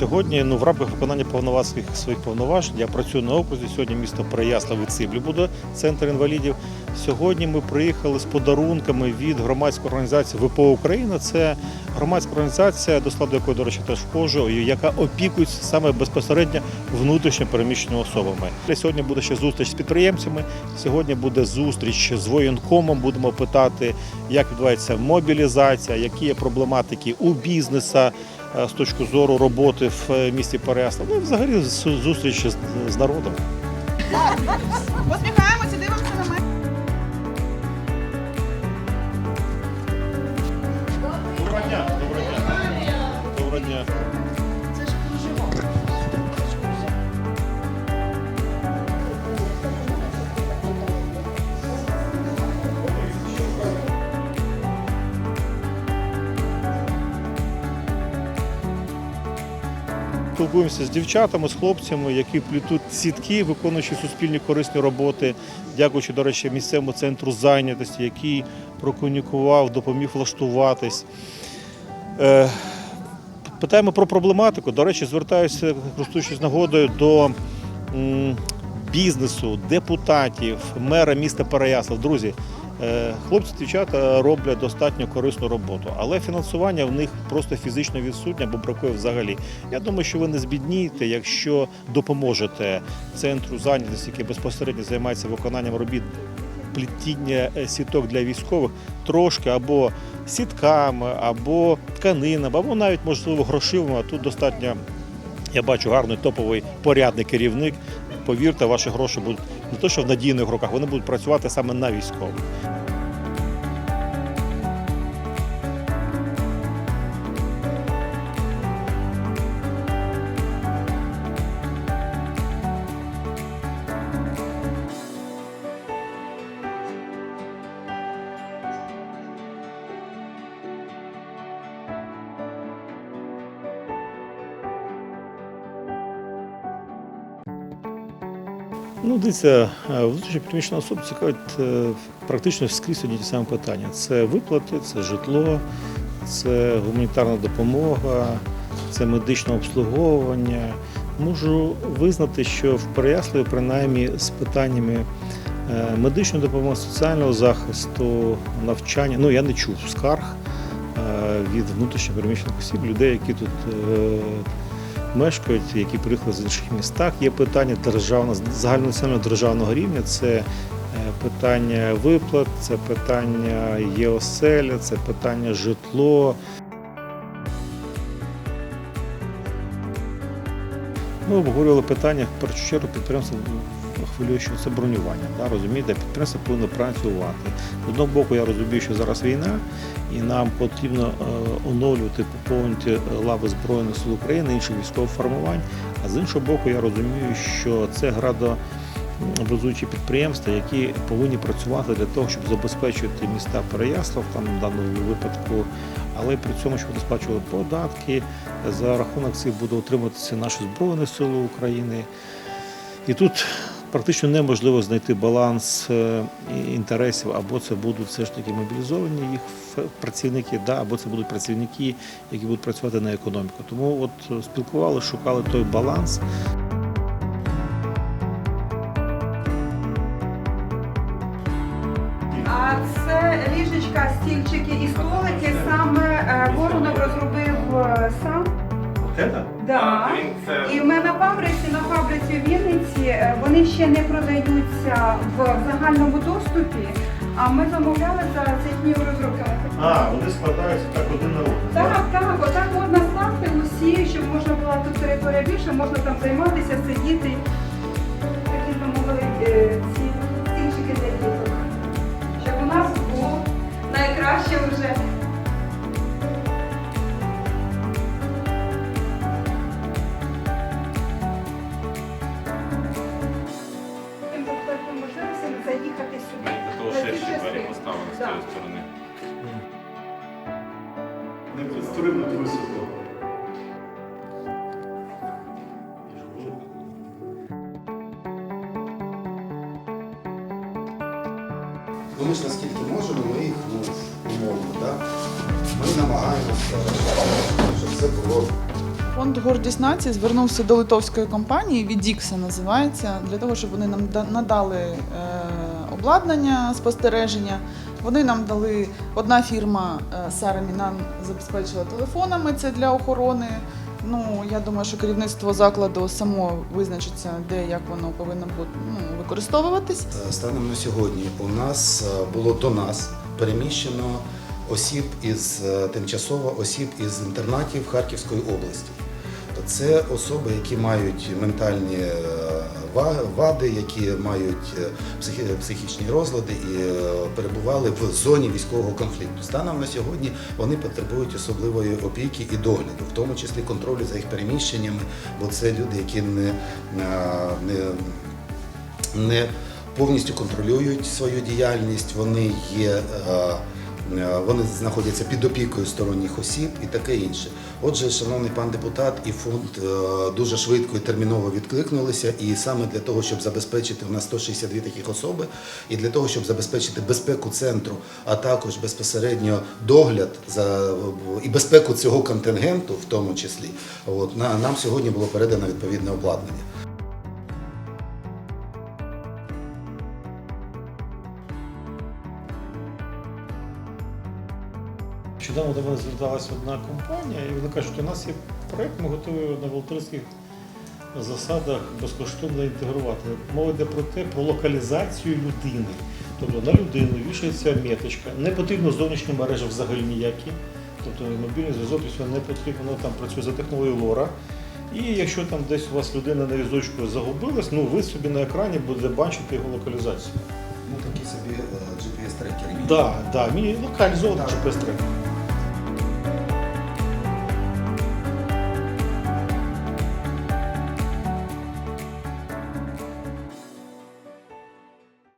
Сьогодні ну, в рамках виконання повноважень своїх повноважень я працюю на окрузі. Сьогодні місто Переяслав і Циблі буде центр інвалідів. Сьогодні ми приїхали з подарунками від громадської організації ВПО Україна. Це громадська організація, до складу якої, до речі, теж вхожу, яка опікується саме безпосередньо внутрішньо переміщеними особами. Сьогодні буде ще зустріч з підприємцями. Сьогодні буде зустріч з воєнкомом. Будемо питати, як відбувається мобілізація, які є проблематики у бізнеса з точки зору роботи в е, місті Переяслав. Ну і взагалі зустріч з, з народом. Посміхаємося, дивимося на мене. Доброго дня, доброго дня. Доброго дня. Спілкуємося з дівчатами, з хлопцями, які плетуть сітки, виконуючи суспільні корисні роботи. Дякуючи, до речі, місцевому центру зайнятості, який прокомунікував, допоміг влаштуватись. Е, Питаємо про проблематику. До речі, звертаюся, користуючись нагодою, до бізнесу, депутатів, мера міста Переяслав. Друзі, хлопці, дівчата роблять достатньо корисну роботу, але фінансування в них просто фізично відсутнє або бракує взагалі. Я думаю, що ви не збіднієте, якщо допоможете центру зайнятості, який безпосередньо займається виконанням робіт плетіння е, сіток для військових трошки або сітками, або тканинами, або навіть можливо грошивими. А тут достатньо. Я бачу гарний топовий порядний керівник. Повірте, ваші гроші будуть не то, що в надійних руках, вони будуть працювати саме на військових. Ну, дивіться, е, внутрішньо переміщена особа цікавить е, практично скрізь одні ті самі питання. Це виплати, це житло, це гуманітарна допомога, це медичне обслуговування. Можу визнати, що в Переяславі, принаймні, з питаннями е, медичної допомоги, соціального захисту, навчання, ну я не чув скарг від внутрішньо переміщених осіб, людей, які тут мешкають, які приїхали з інших містах. Є питання державного загальнонаціонального державного рівня. Це е, питання виплат, це питання є оселя, це питання житло. Ми обговорювали питання в першу чергу підприємства хвилює, що це бронювання. Да, розумієте, підприємство повинно працювати. З одного боку, я розумію, що зараз війна, і нам потрібно е, оновлювати, поповнити е, лави Збройних сил України, інших військових формувань. А з іншого боку, я розумію, що це градообразуючі підприємства, які повинні працювати для того, щоб забезпечувати міста Переяслав, там в даному випадку, але при цьому, щоб сплачували податки. За рахунок цих буде утримуватися наші Збройні Сили України. І тут практично неможливо знайти баланс е, інтересів, або це будуть все ж таки мобілізовані їх працівники, да, або це будуть працівники, які будуть працювати на економіку. Тому от е, спілкували, шукали той баланс. Да. І ми на фабриці, на фабриці в Вінниці, е, вони ще не продаються в загальному доступі, а ми замовляли за їхніми розробками. А, вони складаються так один на один. Так, так, отак можна скласти усі, щоб можна була тут територія більше, можна там займатися, сидіти. Такі замовили е, частину. з Да. тієї сторони. Не підстрибнуть високо. Ну, ми ж наскільки можемо, ми їх ну, умовно, да? ми намагаємося, щоб це було Фонд гордість нації звернувся до литовської компанії Відікса називається для того, щоб вони нам да- надали е, обладнання спостереження. Вони нам дали одна фірма е, Сарамі нам забезпечила телефонами. Це для охорони. Ну я думаю, що керівництво закладу само визначиться, де як воно повинно бути ну, використовуватись. Е, Станом на сьогодні у нас е, було до нас переміщено осіб із е, тимчасово осіб із інтернатів Харківської області. Це особи, які мають ментальні е, вади, які мають е, психічні розлади і е, перебували в зоні військового конфлікту. Станом на сьогодні вони потребують особливої опіки і догляду, в тому числі контролю за їх переміщеннями, бо це люди, які не, не не повністю контролюють свою діяльність, вони є. Е, Вони знаходяться під опікою сторонніх осіб і таке інше. Отже, шановний пан депутат і фонд е, дуже швидко і терміново відкликнулися. І саме для того, щоб забезпечити у нас 162 таких особи, і для того, щоб забезпечити безпеку центру, а також безпосередньо догляд за і безпеку цього контингенту, в тому числі, от на нам сьогодні було передано відповідне обладнання. Нещодавно до мене зверталася одна компанія, і вони кажуть, у нас є проєкт, ми готові на волонтерських засадах безкоштовно інтегрувати. Мова йде про те, про локалізацію людини. Тобто на людину вішається меточка, не потрібно зовнішні мережі взагалі ніякі. Тобто мобільний зв'язок не потрібно, воно там працює за технологією лора. І якщо там десь у вас людина на візочку загубилась, ну ви собі на екрані будете бачити його локалізацію. Ну такі собі GPS-трекери. Так, да, да, локалізований GPS-трек.